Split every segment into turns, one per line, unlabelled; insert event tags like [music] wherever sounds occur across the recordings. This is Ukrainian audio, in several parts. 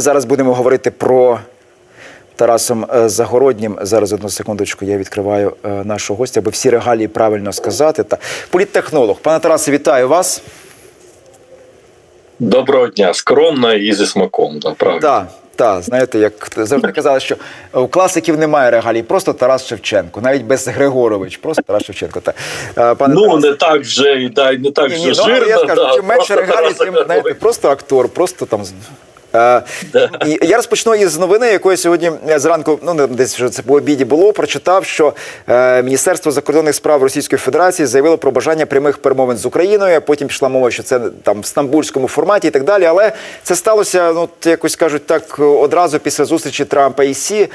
Зараз будемо говорити про Тарасом е, Загороднім. Зараз одну секундочку я відкриваю е, нашого гостя, аби всі регалії правильно сказати. Та політтехнолог. Пане Тарасе, вітаю вас.
Доброго дня, скромно і зі смаком.
Так, так, знаєте, як завжди казали, що у класиків немає регалій, просто Тарас Шевченко, навіть без Григорович, просто Тарас Шевченко. Та, е, пане
Ну
Тарасе,
не так вже і да, не так
ні,
вже
ні, ну,
жирно.
я скажу,
да,
чим менше регалій, тим знаєте, просто актор, просто там. І я розпочну із новини, якої сьогодні е, зранку, ну не десь вже це по обіді було. Прочитав, що е, Міністерство закордонних справ Російської Федерації заявило про бажання прямих перемовин з Україною. Потім пішла мова, що це там в стамбульському форматі і так далі. Але це сталося, ну якось кажуть, так одразу після зустрічі Трампа і Сі.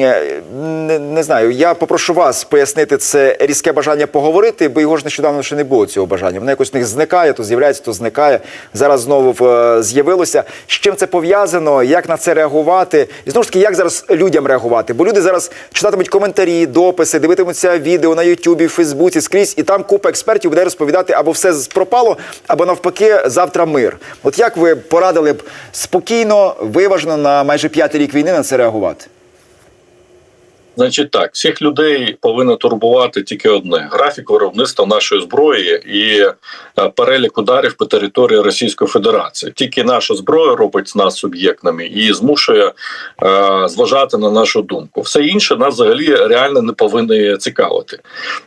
Е, Не, не знаю. Я попрошу вас пояснити це різке бажання поговорити, бо його ж нещодавно ще не було цього бажання. Воно якось в них зникає, то з'являється, то зникає. Зараз знову е, з'явилося. З чим це пов'язано? Як на це реагувати? І знову ж таки, як зараз людям реагувати? Бо люди зараз читатимуть коментарі, дописи, дивитимуться відео на Ютубі, Фейсбуці скрізь, і там купа експертів буде розповідати або все пропало, або навпаки, завтра мир. От як ви порадили б спокійно, виважено на майже п'ятий рік війни на це реагувати?
Значить, так всіх людей повинно турбувати тільки одне: графік виробництва нашої зброї і е, перелік ударів по території Російської Федерації. Тільки наша зброя робить нас суб'єктними і змушує е, зважати на нашу думку. Все інше нас взагалі реально не повинні цікавити,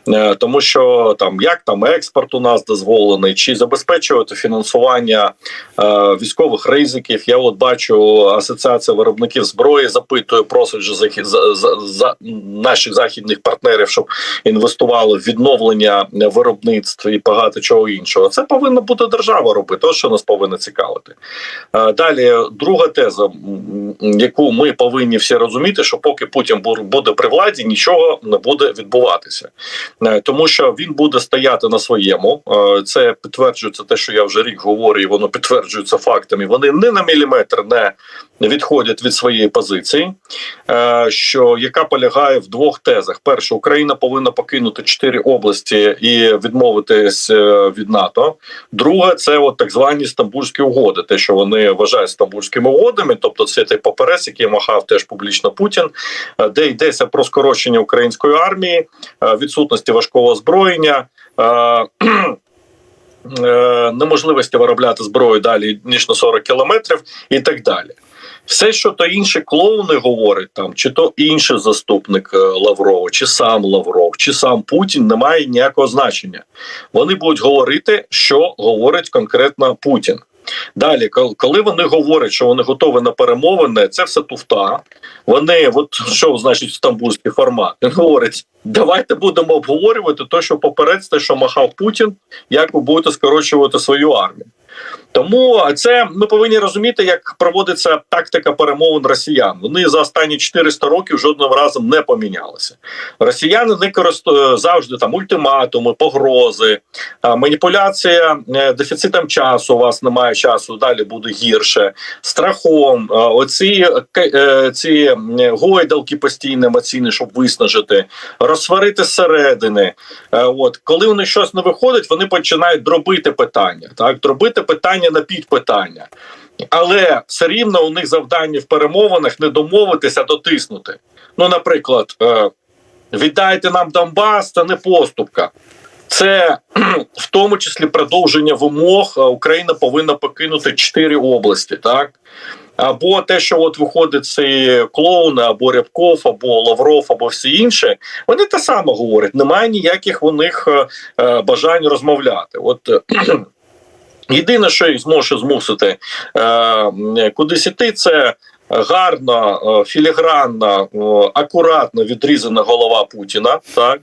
е, тому що там як там експорт у нас дозволений, чи забезпечувати фінансування е, військових ризиків. Я от бачу асоціація виробників зброї запитує, просить за, за наших західних партнерів, щоб інвестували в відновлення виробництв і багато чого іншого. Це повинна бути держава робити. Ось що нас повинно цікавити. Е, Далі друга теза, яку ми повинні всі розуміти, що поки Путін буде при владі, нічого не буде відбуватися, Е, тому що він буде стояти на своєму. Е, Це підтверджується те, що я вже рік говорю, і воно підтверджується фактами. Вони не на міліметр не відходять від своєї позиції, е, що яка полягає в двох тезах: перше, Україна повинна покинути чотири області і відмовитись е, від НАТО. Друге, це от так звані стамбульські угоди, те, що вони вважають стамбульськими угодами, тобто це той паперець, який махав теж публічно Путін, е, де йдеться про скорочення української армії, е, відсутності важкого озброєння. Неможливості виробляти зброю далі ніж на 40 кілометрів, і так далі. Все, що то інші клоуни говорять там, чи то інший заступник е, Лаврова, чи сам Лавров, чи сам Путін, не має ніякого значення. Вони будуть говорити, що говорить конкретно Путін. Далі, коли вони говорять, що вони готові на перемовини, це все туфта. Вони, от що значить стамбульський формат? Він говорить: давайте будемо обговорювати те, що поперед що махав Путін, як ви будете скорочувати свою армію. Тому це ми повинні розуміти, як проводиться тактика перемовин росіян. Вони за останні 400 років жодним разом не помінялися. Росіяни не користують завжди там ультиматуми, погрози, маніпуляція е, дефіцитом часу. У вас немає часу, далі буде гірше. Страхом, оці е, ці гойдалки постійно емоційні, щоб виснажити, розсварити зсередини. Е, От коли них щось не виходить, вони починають дробити питання. Так, дробити питання на підпитання. Але все рівно у них завдання в перемовинах не домовитися, дотиснути. Ну, наприклад, е, віддайте нам Донбас, це не поступка. Це [clears throat] в тому числі продовження вимог. Україна повинна покинути чотири області, так або те, що от виходить ці клоуни, або Рябков, або Лавров, або всі інші, вони те саме говорять. Немає ніяких у них е, е, бажань розмовляти. От [clears throat] єдине, що їх зможе змусити е, кудись іти, це. Гарна, е, філігранна, акуратно відрізана голова Путіна, так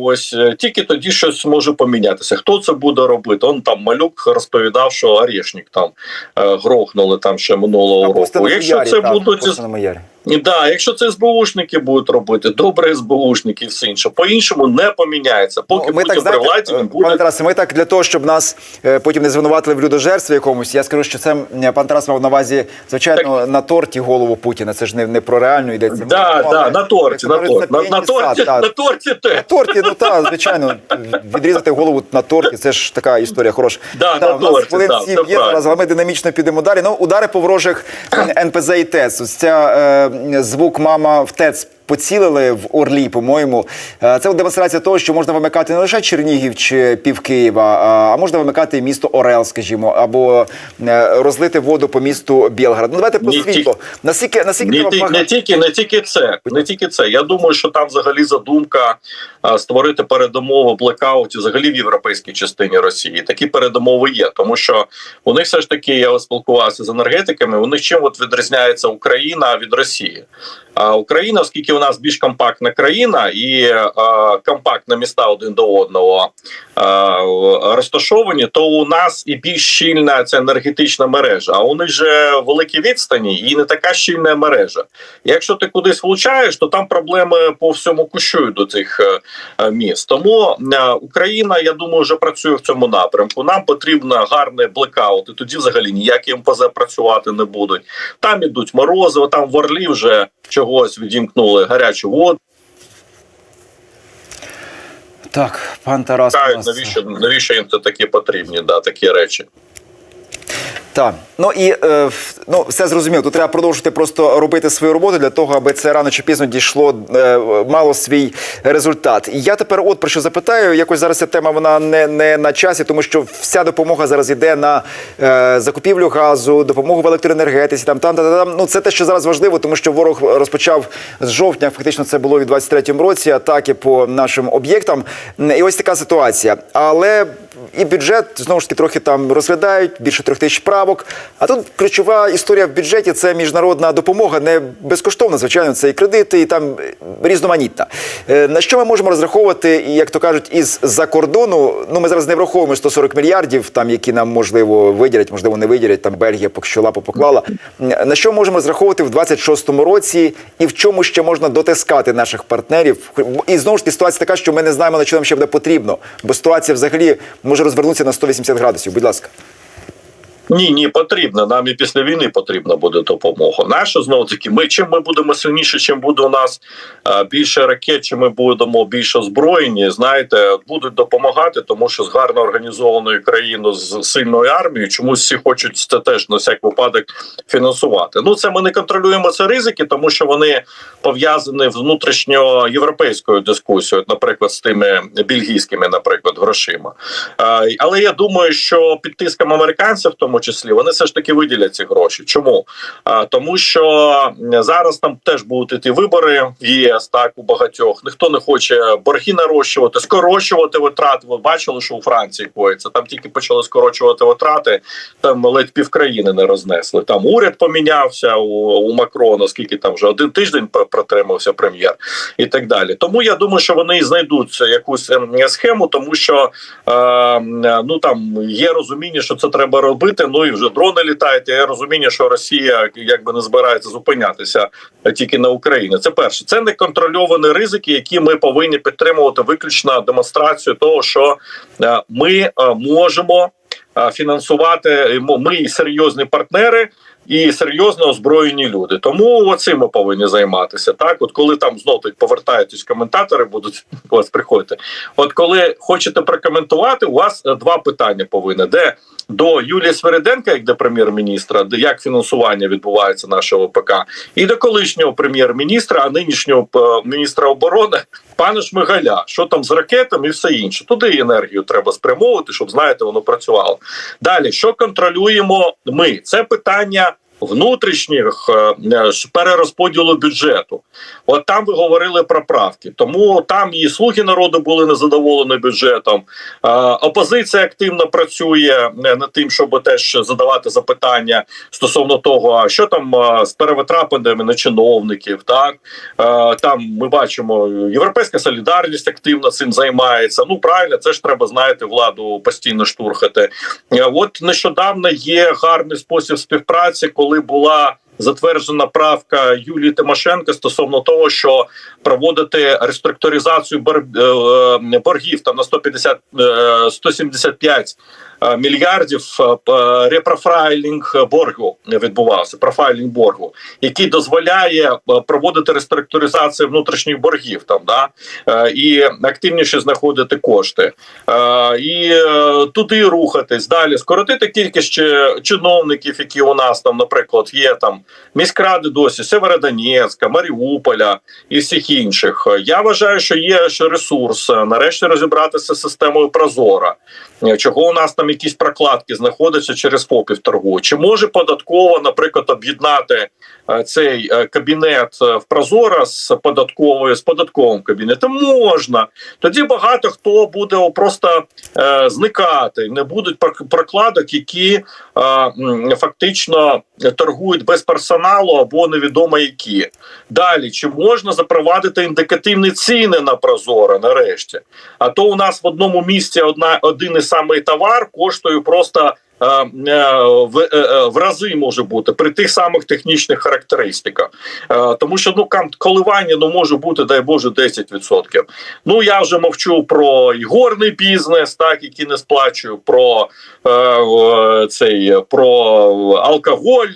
ось е, тільки тоді щось може помінятися. Хто це буде робити? Он там малюк розповідав, що Орешник там е, грохнули там ще минулого
Апостол
року. Якщо
Ярі,
це
так,
будуть
на
да, якщо це СБУшники будуть робити, добре СБУшники і все інше. По-іншому не поміняється. Поки
Ну, ми так
при владі, він
е,
буде
пане Тарасе, ми так для того, щоб нас е, потім не звинуватили в людожерстві якомусь. Я скажу, що це пан Тарас мав на увазі, звичайно, на торті голову Путіна. Це ж не, не про реальну йдеться.
Да, да,
але,
на торті, на торті, на, на
п'єнні
торті, на торті
На торті, ну так, звичайно, відрізати голову на торті, це ж така історія хороша.
Да,
Та,
на торті,
хвилин
да,
сім
це
є
правильно.
зараз, але ми динамічно підемо далі. Ну, удари по ворожих НПЗ і ТЕЦ. Ось ця е, звук мама в ТЕЦ поцілили в Орлі, по-моєму. Е, Це демонстрація того, що можна вимикати не лише Чернігів чи пів Києва, а- можна вимикати і місто Орел, скажімо, або е, розлити воду по місту Білград. Ну давайте про світло. Наскільки наскільки
Не,
треба
не тільки не тільки це, не тільки це. Я думаю, що там взагалі задумка створити передумови блекаутів взагалі в європейській частині Росії. Такі передумови є, тому що у них все ж таки я спілкувався з енергетиками. У них чим от відрізняється Україна від Росії. А Україна, оскільки у нас більш компактна країна і а, компактні міста один до одного а, розташовані, то у нас і більш щільна ця енергетична мережа. А у них великі відстані і не така щільна мережа. Якщо ти кудись влучаєш, то там проблеми по всьому кущу до цих е, е, міст. Тому е, Україна, я думаю, вже працює в цьому напрямку. Нам потрібно гарний блекаут, і тоді взагалі ніякі МПЗ працювати не будуть. Там ідуть морози, там в Орлі вже чогось відімкнули гарячу воду.
Так, пан Тарас.
навіщо навіщо їм це такі потрібні? Да, такі речі.
Так, ну і е, ну все зрозуміло. Тут треба продовжувати просто робити свою роботу для того, аби це рано чи пізно дійшло, е, мало свій результат. Я тепер, от про що запитаю, якось зараз ця тема вона не, не на часі, тому що вся допомога зараз йде на е, закупівлю газу, допомогу в електроенергетиці. Там там, там, там. Ну це те, що зараз важливо, тому що ворог розпочав з жовтня. Фактично, це було в 23-му році. Атаки по нашим об'єктам. І ось така ситуація. Але і бюджет знову ж таки трохи там розглядають більше трьох тисяч правок. А тут ключова історія в бюджеті це міжнародна допомога, не безкоштовна, звичайно, це і кредити, і там е, різноманітна. Е, На що ми можемо розраховувати, як то кажуть, із за кордону? Ну ми зараз не враховуємо 140 мільярдів, там які нам можливо виділять, можливо, не виділять. Там Бельгія поки що лапу поклала. На що можемо розраховувати в 26-му році, і в чому ще можна дотискати наших партнерів? І знову ж таки ситуація така, що ми не знаємо, на що нам ще буде потрібно, бо ситуація взагалі може розвернутися на 180 градусів. Будь ласка.
Ні, ні, потрібно. Нам і після війни потрібна буде допомога. Наша знову таки, ми чим ми будемо сильніше, чим буде у нас а, більше ракет, чим ми будемо більш озброєні, знаєте, будуть допомагати, тому що з гарно організованої країни з сильною армією чомусь всі хочуть це теж на всяк випадок фінансувати. Ну це ми не контролюємо це ризики, тому що вони пов'язані з внутрішньоєвропейською дискусією, наприклад, з тими бельгійськими, наприклад, грошима. А, Але я думаю, що під тиском американців, в тому числі, вони все ж таки виділять ці гроші. Чому? Тому що зараз там теж будуть іти вибори в ЄС, так у багатьох. Ніхто не хоче борги нарощувати, скорочувати витрати. Ви бачили, що у Франції коїться. Там тільки почали скорочувати витрати, там ледь півкраїни не рознесли. Там уряд помінявся у, у Макрона, скільки там вже один тиждень пр- протримався прем'єр і так далі. Тому я думаю, що вони знайдуть якусь ем, схему, тому що е, ну там є розуміння, що це треба робити. Ну і вже дрони літають. Є розуміння, що Росія якби не збирається зупинятися тільки на Україні. Це перше, це неконтрольовані ризики, які ми повинні підтримувати виключно демонстрацію того, що е, ми е, можемо е, фінансувати. Ми серйозні партнери. І серйозно озброєні люди, тому оцим ми повинні займатися. Так, от коли там знов таки повертаєтесь, коментатори будуть вас приходити. От коли хочете прокоментувати, у вас два питання повинні: де до Юлії Свериденка, як до прем'єр-міністра, як фінансування відбувається нашого ПК, і до колишнього прем'єр-міністра, а нинішнього е, міністра оборони пана Шмигаля, що там з ракетами і все інше. Туди енергію треба спрямовувати, щоб знаєте, воно працювало. Далі, що контролюємо ми? Це питання. Внутрішніх е, е, перерозподілу бюджету, от там ви говорили про правки. Тому там і слуги народу були незадоволені бюджетом. Е, Опозиція активно працює над тим, щоб теж задавати запитання стосовно того, а що там з перевитрапами на чиновників. Так там ми бачимо, європейська солідарність активно цим займається. Ну правильно, це ж треба знаєте, владу постійно штурхати. От нещодавно є гарний спосіб співпраці, коли була затверджена правка Юлії Тимошенко стосовно того, що проводити реструктуризацію бор- е, боргів там на 150, е, 175 е, мільярдів е, репрофайлінг боргу відбувався. Профайлінг боргу, який дозволяє е, проводити реструктуризацію внутрішніх боргів там да е, і активніше знаходити кошти Е, і е, туди рухатись далі, скоротити кількість чиновників, які у нас там, наприклад, є там міськради досі Северодонецька, Маріуполя і всіх інших. Я вважаю, що є ще ресурс е, нарешті розібратися з системою Прозора. Е, Чого у нас там якісь прокладки знаходяться через ФОПів торгу? Чи може податково, наприклад, об'єднати е, цей е, кабінет е, в Прозора з податковою з податковим кабінетом? Можна. Тоді багато хто буде просто зникати. Не будуть прокладок, які фактично торгують без персоналу або невідомо які. Далі чи можна запровадити індикативні ціни на Прозоро нарешті? А то у нас в одному місці одна один і самий товар коштує просто. е, е, В, е, в рази може бути при тих самих технічних характеристиках, тому що ну кам- коливання ну може бути, дай Боже, 10%. Ну я вже мовчу про ігорний бізнес, так який не сплачує, про е, цей про алкоголь.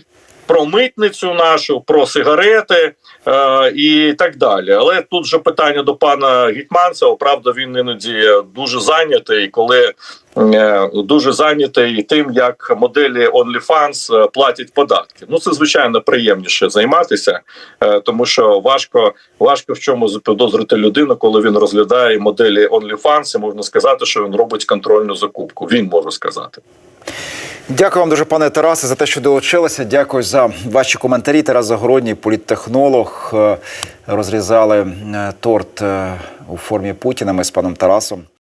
Про митницю нашу, про сигарети е, і так далі. Але тут же питання до пана Гетьманцева. Правда, він іноді дуже зайнятий, коли е, дуже зайнятий тим, як моделі OnlyFans е, платять податки. Ну це звичайно приємніше займатися, е, тому що важко важко в чому запідозрити людину, коли він розглядає моделі OnlyFans, і можна сказати, що він робить контрольну закупку. Він може сказати.
Дякую вам дуже, пане Тарасе, за те, що долучилися. Дякую за ваші коментарі. Тарас Загородній, політтехнолог, е, розрізали е, торт е, у формі Путіна. Ми з паном Тарасом.